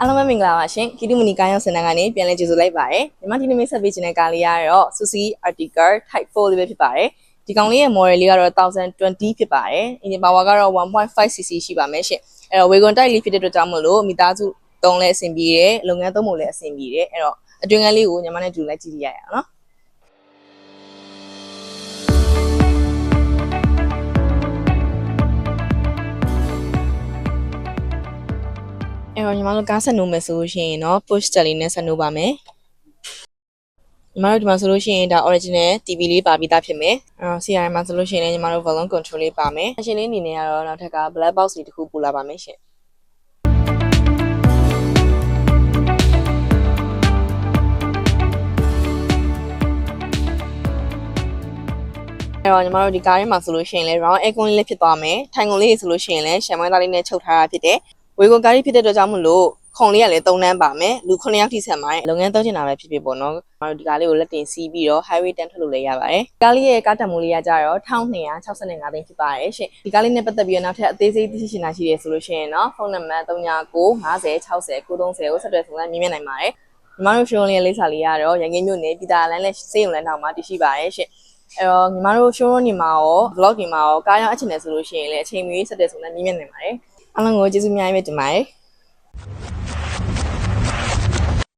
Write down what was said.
အားလုံးပဲမင်္ဂလာပါရှင်ကီတူမနီကားရောက်စင်တန်းကနေပြန်လည်ကြိုဆိုလိုက်ပါရစေမြန်မာဒီနေ့မိတ်ဆက်ပေးခြင်းတဲ့ကားလေးကတော့ Suzuki Arctica Type 4လေးပဲဖြစ်ပါတယ်ဒီကောင်လေးရဲ့ model လေးကတော့1020ဖြစ်ပါတယ် engine power ကတော့ 1.5cc ရှိပါမယ်ရှင်အဲ့တော့ wagon type လေးဖြစ်တဲ့အတွက်ကြောင့်မလို့မိသားစုသုံးလဲအဆင်ပြေတယ်လုပ်ငန်းသုံးဖို့လည်းအဆင်ပြေတယ်အဲ့တော့အတွင်ကန်းလေးကိုညီမနဲ့တူလိုက်ကြည့်ကြရအောင်နော် အဲ့တော့ညီမတို့ကားဆက်နိုးမယ်ဆိုလို့ရှိရင်တော့ push start လေးနဲ့ဆက်နိုးပါမယ်ညီမတို့ဒီမှာဆိုလို့ရှိရင်ဒါ original TV လေးပါပြီးသားဖြစ်မယ်အဲ့တော့ CRM မှာဆိုလို့ရှိရင်လည်းညီမတို့ volume control လေးပါမယ်အရှင်လေးအနေနဲ့ကတော့နောက်ထပ်က black box လေးတစ်ခုပို့လာပါမယ်ရှင်အဲ့တော့ညီမတို့ဒီကားထဲမှာဆိုလို့ရှိရင်လည်း round aircon လေးဖြစ်သွားမယ်ထိုင်ကုန်လေးဆိုလို့ရှိရင်လည်းရှမ်မွေးသားလေးနဲ့ချုပ်ထားတာဖြစ်တယ် ဝေကွန်ကားလေးဖြစ်တဲ့အတွက်ကြောင့်မလို့ခုံလေးကလည်း၃နှန်းပါမယ်လူ9ယောက်ထိဆက်မှာလုပ်ငန်းသုံးချင်တာပဲဖြစ်ဖြစ်ပေါ့နော်ကျွန်တော်တို့ဒီကားလေးကိုလက်တင်စီးပြီးတော့ highway တန်းထွက်လို့လည်းရပါတယ်ကားလေးရဲ့ကားတံမိုးလေးကကြတော့1265သိန်းဖြစ်ပါတယ်ရှင်ဒီကားလေးနဲ့ပတ်သက်ပြီးတော့နောက်ထပ်အသေးစိတ်သိရှိချင်တာရှိတယ်ဆိုလို့ရှိရင်တော့ဖုန်းနံပါတ်39 50 60 930ကိုဆက်သွယ်ဆောင်ရွက်မြင်မြင်နိုင်ပါတယ်ညီမတို့ show လေးရဲ့လိပ်စာလေးကတော့ရန်ကင်းမြို့နယ်ပြည်သာလမ်းလက်စေးရုံလမ်းထောင်မှာတည်ရှိပါတယ်ရှင်အဲ့တော့ညီမတို့ show နေမှာရော vlog တွေမှာရောကားရောအချင်တယ်ဆိုလို့ရှိရင်လည်းအချိန်မီဆက်တယ်ဆိုလည်းမြင်မြင်နိုင်ပါတယ် အားလုံးကိုကျေးဇူးအများကြီးပဲတင်ပါတယ်